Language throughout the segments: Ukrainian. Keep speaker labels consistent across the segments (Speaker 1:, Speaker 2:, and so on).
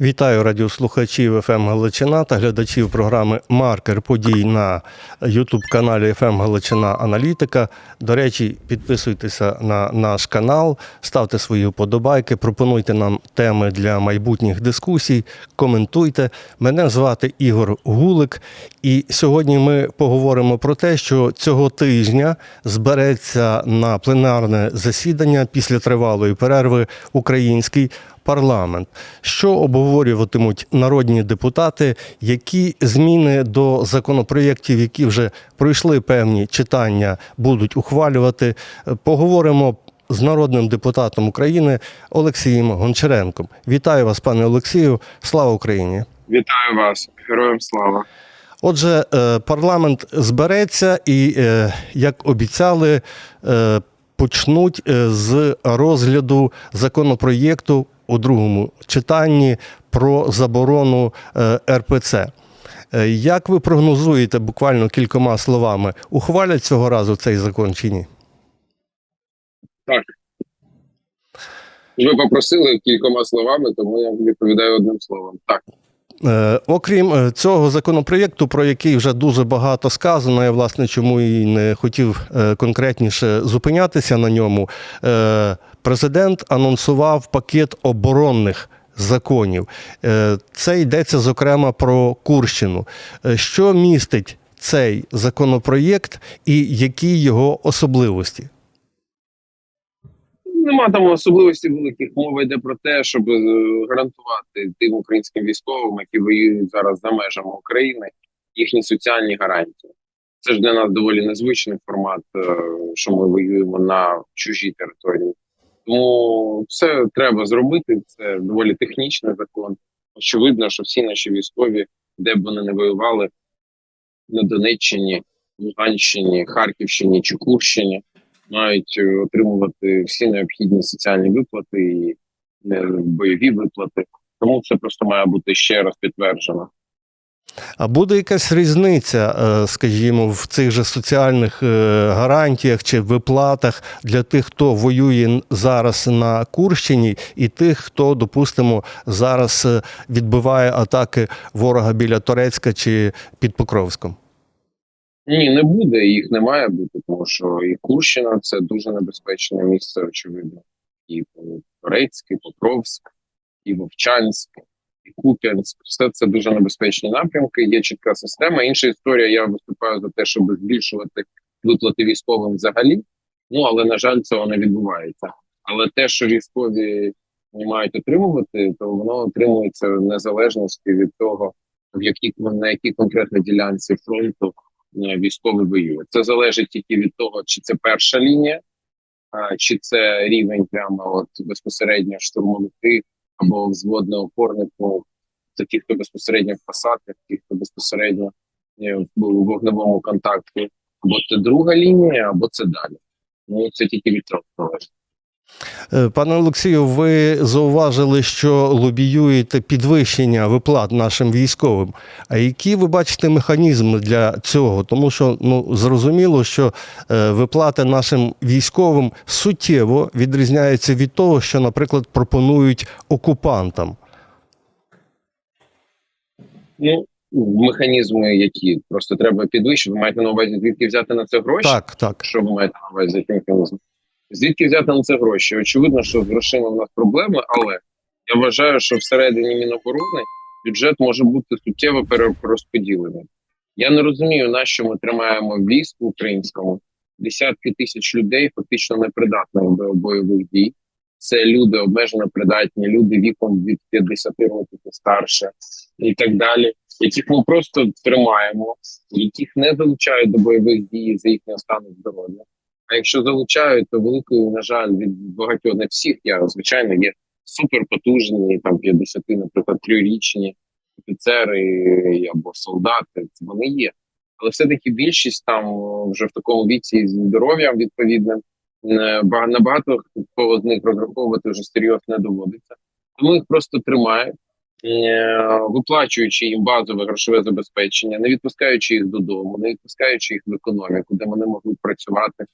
Speaker 1: Вітаю радіослухачів ФМ Галичина та глядачів програми Маркер подій на Ютуб-каналі ФМ Галичина Аналітика. До речі, підписуйтеся на наш канал, ставте свої вподобайки, пропонуйте нам теми для майбутніх дискусій, коментуйте. Мене звати Ігор Гулик, і сьогодні ми поговоримо про те, що цього тижня збереться на пленарне засідання після тривалої перерви український парламент. Що обговорюватимуть народні депутати, які зміни до законопроєктів, які вже пройшли певні читання, будуть ухвалювати. Поговоримо з народним депутатом України Олексієм Гончаренком. Вітаю вас, пане Олексію. Слава Україні!
Speaker 2: Вітаю вас, героям слава.
Speaker 1: Отже, е, парламент збереться і, е, як обіцяли, е, почнуть з розгляду законопроєкту у другому читанні про заборону е, РПЦ. Е, Як ви прогнозуєте буквально кількома словами, ухвалять цього разу цей закон чи ні? Так.
Speaker 2: Ви попросили кількома словами, тому я відповідаю одним словом. Так,
Speaker 1: Окрім е, цього законопроєкту, про який вже дуже багато сказано, я власне чому і не хотів е, конкретніше зупинятися на ньому. е, Президент анонсував пакет оборонних законів. Е, Це йдеться зокрема про Курщину. Е, Що містить цей законопроєкт і які його особливості?
Speaker 2: Нема там особливості великих. Мова йде про те, щоб е, гарантувати тим українським військовим, які воюють зараз за межами України, їхні соціальні гарантії. Це ж для нас доволі незвичний формат, е, що ми воюємо на чужій території. Тому це треба зробити. Це доволі технічний закон. Очевидно, що всі наші військові, де б вони не воювали на Донеччині, Луганщині, Харківщині чи Курщині, мають е, отримувати всі необхідні соціальні виплати і е, бойові виплати. Тому це просто має бути ще раз підтверджено.
Speaker 1: А буде якась різниця, е, скажімо, в цих же соціальних гарантіях чи виплатах для тих, хто воює зараз на Курщині, і тих, хто, допустимо, зараз відбиває атаки ворога біля Торецька чи під Покровськом?
Speaker 2: Ні, не буде, їх не має бути, тому що і Курщина це дуже небезпечне місце, очевидно. І Турецьк, і Покровськ, і Вовчанськ, і Куп'янськ. Все це дуже небезпечні напрямки. Є чітка система. Інша історія. Я виступаю за те, щоб збільшувати виплати військовим взагалі. Ну але на жаль, цього не відбувається. Але те, що військові не мають отримувати, то воно отримується в незалежності від того, в якій на якій конкретно ділянці фронту е, військовий воює. Це залежить тільки від того, чи це перша лінія, чи це рівень прямо от безпосередньо штурмовики або взводного опорнику. Це ті, хто безпосередньо в посадках, ті, хто безпосередньо е, в вогневому контакті, або це друга лінія, або це далі. Ну це тільки від цього залежить.
Speaker 1: Е, Пане Олексію, ви зауважили, що лобіюєте підвищення виплат нашим військовим. А які ви бачите механізми для цього? Тому що ну зрозуміло, що е, виплати нашим військовим суттєво відрізняються від того, що, наприклад, пропонують окупантам.
Speaker 2: Ну механізми, які просто треба підвищити. Ви маєте на увазі, звідки взяти на це гроші?
Speaker 1: Так, так.
Speaker 2: Що ви маєте на увазі механізм? Звідки взяти на це гроші? Очевидно, що з грошима в нас проблеми, але я вважаю, що всередині Міноборони бюджет може бути суттєво перерозподілений. Я не розумію, на що ми тримаємо війську українському десятки тисяч людей, фактично непридатних до бойових дій. Це люди обмежено придатні, люди віком від 50 років і старше, і так далі, яких ми просто тримаємо, яких не залучають до бойових дій за їхнього стану здоров'я. А якщо залучають, то великою, на жаль, від багатьох не всіх я звичайно є суперпотужні, там 50, наприклад, трьохрічні офіцери або солдати. Вони є. Але все-таки більшість там вже в такому віці з здоров'ям відповідним е, ба- набагато хто з них розраховувати вже серйозно не доводиться. Тому їх просто тримають, е, виплачуючи їм базове грошове забезпечення, не відпускаючи їх додому, не відпускаючи їх в економіку, де вони можуть працювати,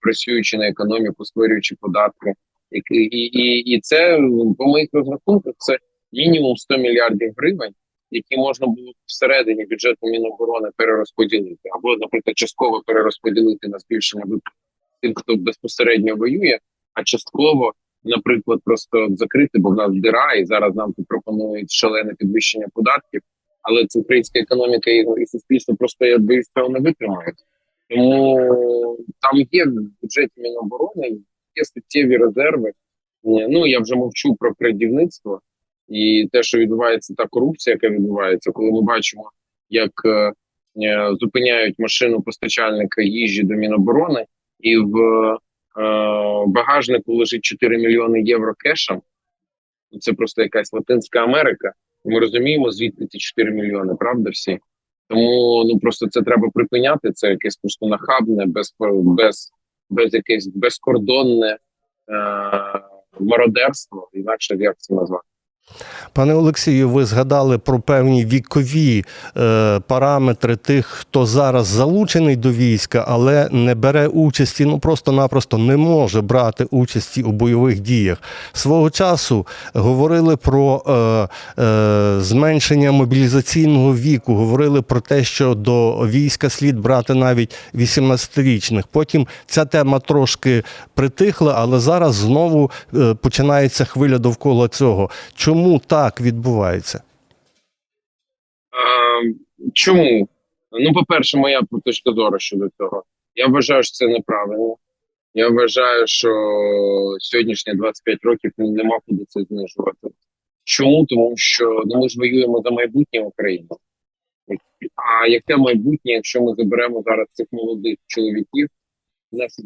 Speaker 2: працюючи на економіку, створюючи податки. І, і, і, це по моїх розрахунках це мінімум 100 мільярдів гривень, які можна було всередині бюджету Міноборони перерозподілити, або, наприклад, частково перерозподілити на збільшення виплат тим, хто безпосередньо воює, а частково, наприклад, просто закрити, бо в нас дира, і зараз нам тут пропонують шалене підвищення податків. Але це українська економіка і, і суспільство просто я боюсь цього не витримають. Тому там є в бюджеті Міноборони, є суттєві резерви. Ну я вже мовчу про крадівництво і те, що відбувається, та корупція, яка відбувається, коли ми бачимо, як е, е, зупиняють машину постачальника їжі до Міноборони, і в е, багажнику лежить 4 мільйони євро кешем. Це просто якась Латинська Америка. Ми розуміємо, звідки ці 4 мільйони, правда, всі. Тому ну просто це треба припиняти. Це якесь просто нахабне, без без, без якесь безкордонне е- мародерство, інакше як це назвати.
Speaker 1: Пане Олексію, ви згадали про певні вікові е, параметри тих, хто зараз залучений до війська, але не бере участі, ну просто-напросто не може брати участі у бойових діях. Свого часу говорили про е, е, зменшення мобілізаційного віку, говорили про те, що до війська слід брати навіть 18-річних. Потім ця тема трошки притихла, але зараз знову е, починається хвиля довкола цього. Чому так відбувається?
Speaker 2: Е, чому? Ну, по-перше, моя точка зору щодо цього. Я вважаю, що це неправильно. Я вважаю, що сьогоднішні 25 років нема куди це знижувати. Чому? Тому що ну, ми ж воюємо за майбутнє України. А яке майбутнє, якщо ми заберемо зараз цих молодих чоловіків? У нас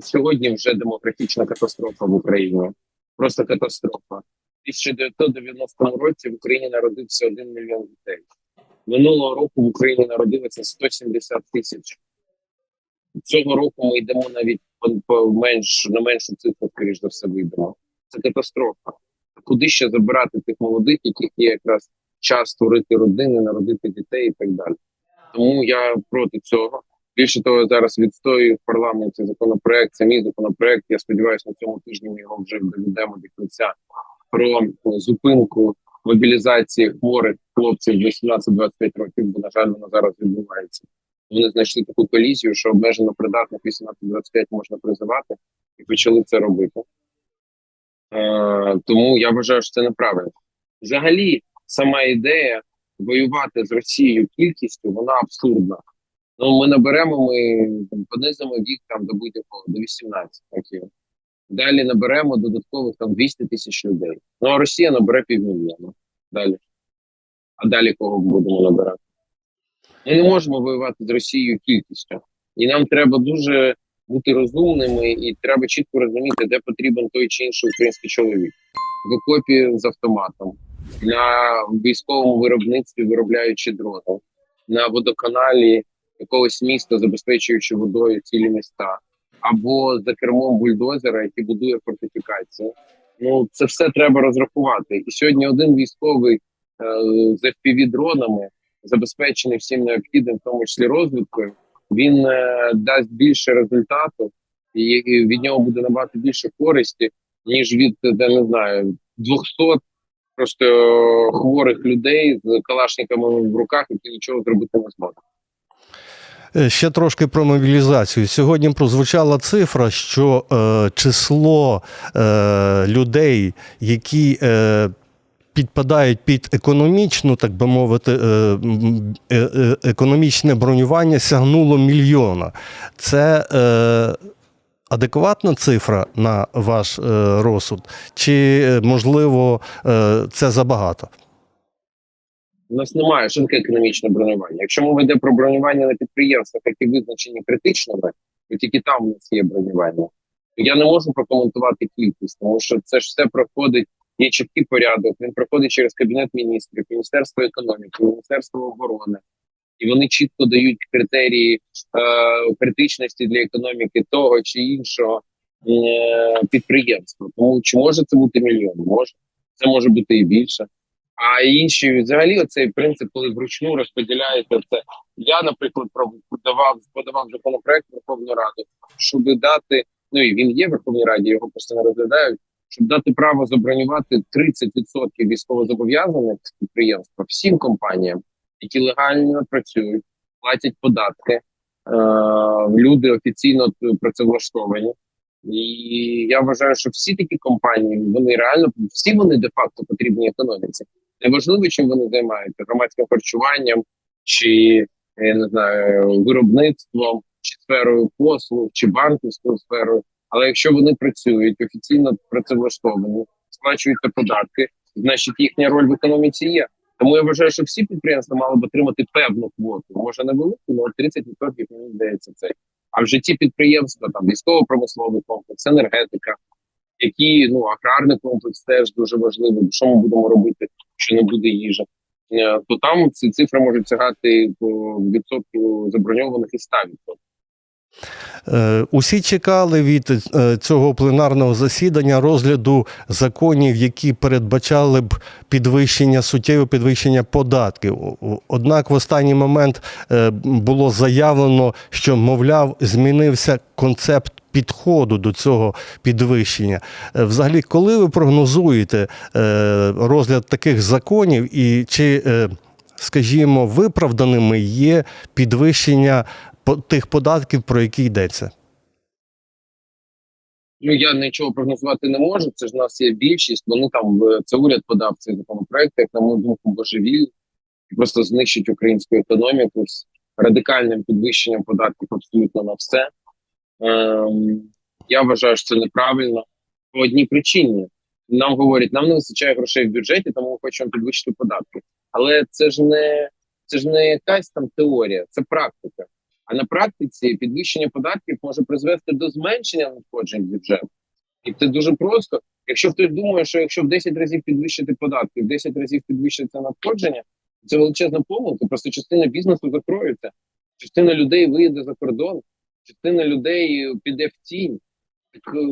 Speaker 2: сьогодні вже демографічна катастрофа в Україні. Просто катастрофа. У 1990 році в Україні народився 1 мільйон дітей. Минулого року в Україні народилося 170 тисяч. Цього року ми йдемо навіть по менш на меншу цифру, скоріш за все, вийдемо. Це катастрофа. Куди ще забирати тих молодих, яких є якраз час створити родини, народити дітей і так далі. Тому я проти цього. Більше того, я зараз відстоюю в парламенті законопроект. Це мій законопроект. Я сподіваюся, на цьому тижні ми його вже доведемо до кінця про зупинку мобілізації хворих хлопців 18-25 років, бо на жаль, вона зараз відбувається. Вони знайшли таку колізію, що обмежено придатних 18-25 можна призивати, і почали це робити. Е, тому я вважаю, що це неправильно. Взагалі, сама ідея воювати з Росією кількістю, вона абсурдна. Ну, ми наберемо, ми понизимо вік там до будь-якого до 18 років. Далі наберемо додаткових там 200 тисяч людей. Ну а Росія набере півмільйона. Далі. А далі кого будемо набирати? Ми не можемо воювати з Росією кількістю. І нам треба дуже бути розумними, і треба чітко розуміти, де потрібен той чи інший український чоловік в окопі з автоматом, на військовому виробництві, виробляючи дрони, на водоканалі якогось міста, забезпечуючи водою цілі міста, або за кермом бульдозера, який будує фортифікацію. Ну це все треба розрахувати. І сьогодні один військовий е, з fpv дронами забезпечений всім необхідним, в тому числі розвідкою. Він е, дасть більше результату, і, від нього буде набагато більше користі, ніж від де не знаю 200 просто е, хворих людей з калашниками в руках, які нічого зробити не зможуть.
Speaker 1: Е, Ще трошки про мобілізацію. Сьогодні прозвучала цифра, що е, число е, людей, які е, підпадають під економічну, так би мовити, е, е, е, економічне бронювання сягнуло мільйона. Це е, адекватна цифра на ваш е, розсуд? Чи, можливо, це забагато?
Speaker 2: У нас немає таке економічне бронювання. Якщо мова йде про бронювання на підприємствах, які визначені критичними, то тільки там у нас є бронювання. Я не можу прокоментувати кількість, тому що це ж все проходить. Є чіткий порядок. Він проходить через кабінет міністрів, міністерство економіки, міністерство оборони, і вони чітко дають критерії е, критичності для економіки того чи іншого е, підприємства. Тому чи може це бути мільйон? Може це може бути і більше. А інші взагалі оцей принцип, коли вручну розподіляєте це. Я, наприклад, подавав подавав законопроект Верховну Раду, щоб дати. Ну і він є в Верховній Раді, його просто не розглядають. щоб дати право забронювати 30% військовозобов'язаних з підприємства всім компаніям, які легально працюють, платять податки, е, люди офіційно працевлаштовані. І я вважаю, що всі такі компанії вони реально всі вони де-факто потрібні економіці. Неважливо, чим вони займаються громадським харчуванням, чи я не знаю, виробництвом, чи сферою послуг, чи банківською сферою. Але якщо вони працюють офіційно працевлаштовані, сплачуються податки, значить їхня роль в економіці є. Тому я вважаю, що всі підприємства мали б отримати певну квоту. Може не велику, але 30% мені здається це. А в житті підприємства там військово-промисловий комплекс, енергетика, які ну аграрний комплекс теж дуже важливий. Що ми будемо робити, що не буде їжі? Е, То там ці цифри можуть сягати по відсотку заброньованих і 100%.
Speaker 1: Е, Усі чекали від е, цього пленарного засідання розгляду законів, які передбачали б підвищення суттєве підвищення податків. Однак в останній момент е, було заявлено, що мовляв змінився концепт. Підходу до цього підвищення. Е, Взагалі, коли ви прогнозуєте е, розгляд таких законів, і чи, е, скажімо, виправданими є підвищення тих податків, про які йдеться?
Speaker 2: Ну я нічого прогнозувати не можу. Це ж в нас є більшість. Вони там е, це уряд подав цей законопроект, як на мою думку, божевіль і просто знищить українську економіку з радикальним підвищенням податків абсолютно на все. Ем, я вважаю, що це неправильно по одній причині. Нам говорять, нам не вистачає грошей в бюджеті, тому ми хочемо підвищити податки. Але це ж не це ж не якась там теорія, це практика. А на практиці підвищення податків може призвести до зменшення надходжень в бюджет. І це дуже просто. Якщо хтось думає, що якщо в 10 разів підвищити податки, в 10 разів підвищиться надходження, це величезна помилка. Просто частина бізнесу закроється, частина людей виїде за кордон, частина людей піде в тінь. Так, е,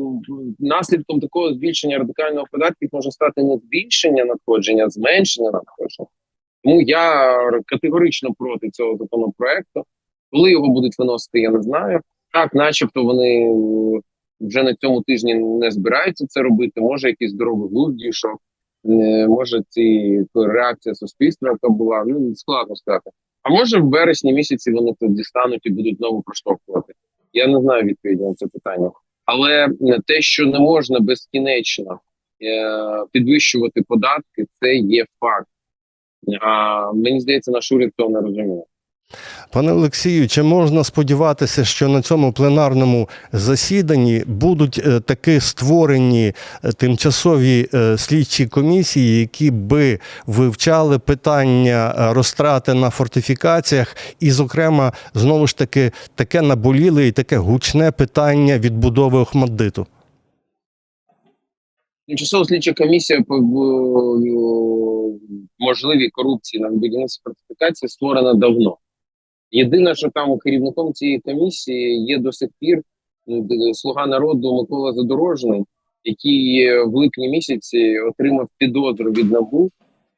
Speaker 2: наслідком такого збільшення радикального податків може стати не збільшення надходження, а зменшення надходження. Тому я категорично проти цього законопроекту. Коли його будуть виносити, я не знаю. Так, начебто, вони вже на цьому тижні не збираються це робити. Може, якийсь здоровий глузд дійшов, е, може, ці реакція суспільства, яка була, ну складно сказати. А може, в вересні місяці вони тут дістануть і будуть знову проштовхувати. Я не знаю відповіді на це питання. Але е, те, що не можна безкінечно е, підвищувати податки, це є факт. А мені здається, наш уряд цього не розуміє.
Speaker 1: Пане Олексію, чи можна сподіватися, що на цьому пленарному засіданні будуть е, таки створені е, тимчасові е, слідчі комісії, які би вивчали питання розтрати на фортифікаціях, і, зокрема, знову ж таки, таке наболіле і таке гучне питання відбудови Охмаддиту?
Speaker 2: Тимчасова слідча комісія по можливій корупції на будівництві фортифікації створена давно. Єдине, що там керівником цієї комісії є до сих пір е, слуга народу Микола Задорожний, який в липні місяці отримав підозру від НАБУ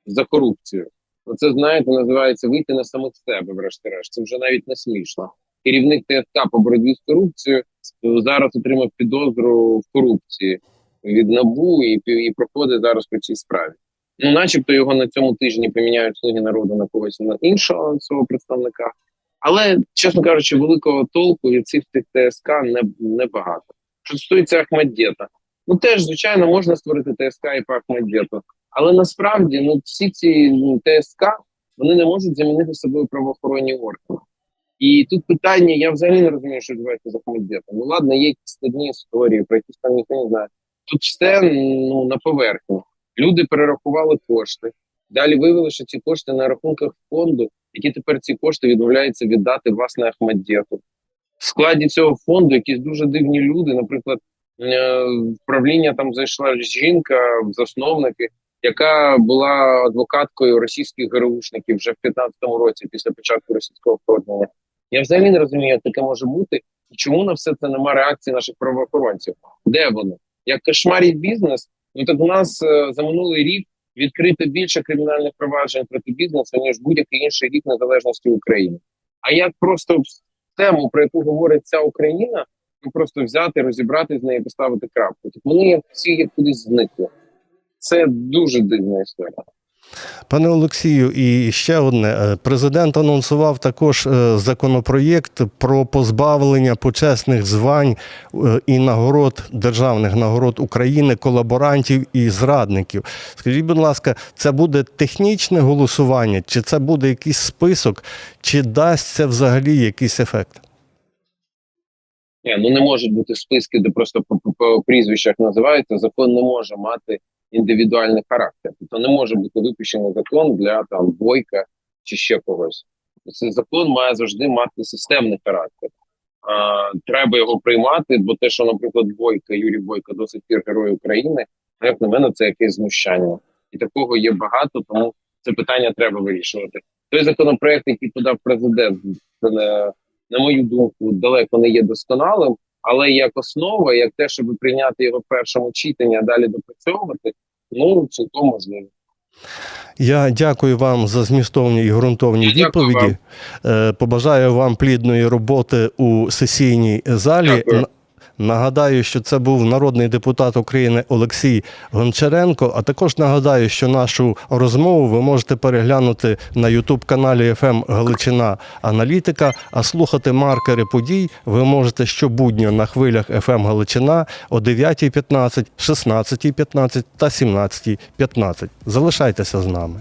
Speaker 2: за корупцію. Оце знаєте, називається вийти на самих себе, врешті-решт. Це вже навіть не смішно. Керівник ТСК по боротьбі з корупцією е, зараз отримав підозру в корупції від НАБУ і, і проходить зараз по цій справі. Ну, начебто, його на цьому тижні поміняють слуги народу на когось на іншого свого представника. Але, чесно кажучи, великого толку від цих тих ТСК не, небагато. Що стосується Ахмаддєта, ну теж, звичайно, можна створити ТСК і по Ахмаддєту. Але насправді ну, всі ці ну, ТСК вони не можуть замінити собою правоохоронні органи. І тут питання, я взагалі не розумію, що відбувається з Ахмаддєтом. Ну ладно, є якісь складні історії, про якісь там ніхто не знає. Тут все ну, на поверхні. Люди перерахували кошти. Далі виявили, що ці кошти на рахунках фонду, які тепер ці кошти відмовляються віддати власне Ахмаддєту. В складі цього фонду якісь дуже дивні люди. Наприклад, е, в правління там зайшла жінка засновники, яка була адвокаткою російських ГРУшників вже в 15-му році після початку російського вторгнення. Я взагалі не розумію, як таке може бути, і чому на все це немає реакції наших правоохоронців. Де вони? Як кошмарить бізнес? Ну так у нас е, за минулий рік відкрито більше кримінальних проваджень проти бізнесу ніж будь-який інший рік незалежності України. А як просто тему, про яку говорить ця Україна, просто взяти, розібрати з нею, поставити крапку. Так вони всі як кудись зникли. Це дуже дивна історія.
Speaker 1: Пане Олексію, і ще одне. Е, Президент анонсував також е, законопроєкт про позбавлення почесних звань е, і нагород державних нагород України, колаборантів і зрадників. Скажіть, будь ласка, це буде технічне голосування, чи це буде якийсь список, чи дасть це взагалі якийсь ефект?
Speaker 2: Ні, ну не можуть бути списки, де просто по, по, прізвищах називаються. Закон не може мати індивідуальний характер. Тобто не може бути випущений закон для там бойка чи ще когось. Цей закон має завжди мати системний характер. А, треба його приймати, бо те, що, наприклад, Бойка, Юрій Бойко до сих пір герой України, ну, як на мене, це якесь знущання. І такого є багато, тому це питання треба вирішувати. Той законопроект, який подав президент, на мою думку, далеко не є досконалим, але як основа, як те, щоб прийняти його в першому читанні, а далі допрацьовувати, ну цілком можливо.
Speaker 1: Я дякую вам за змістовні і ґрунтовні
Speaker 2: дякую
Speaker 1: відповіді. Вам. Побажаю вам плідної роботи у сесійній залі.
Speaker 2: Дякую.
Speaker 1: Нагадаю, що це був народний депутат України Олексій Гончаренко. А також нагадаю, що нашу розмову ви можете переглянути на Ютуб каналі «ФМ Галичина Аналітика. А слухати маркери подій ви можете щобудня на хвилях «ФМ Галичина о 9.15, 16.15 та 17.15. Залишайтеся з нами.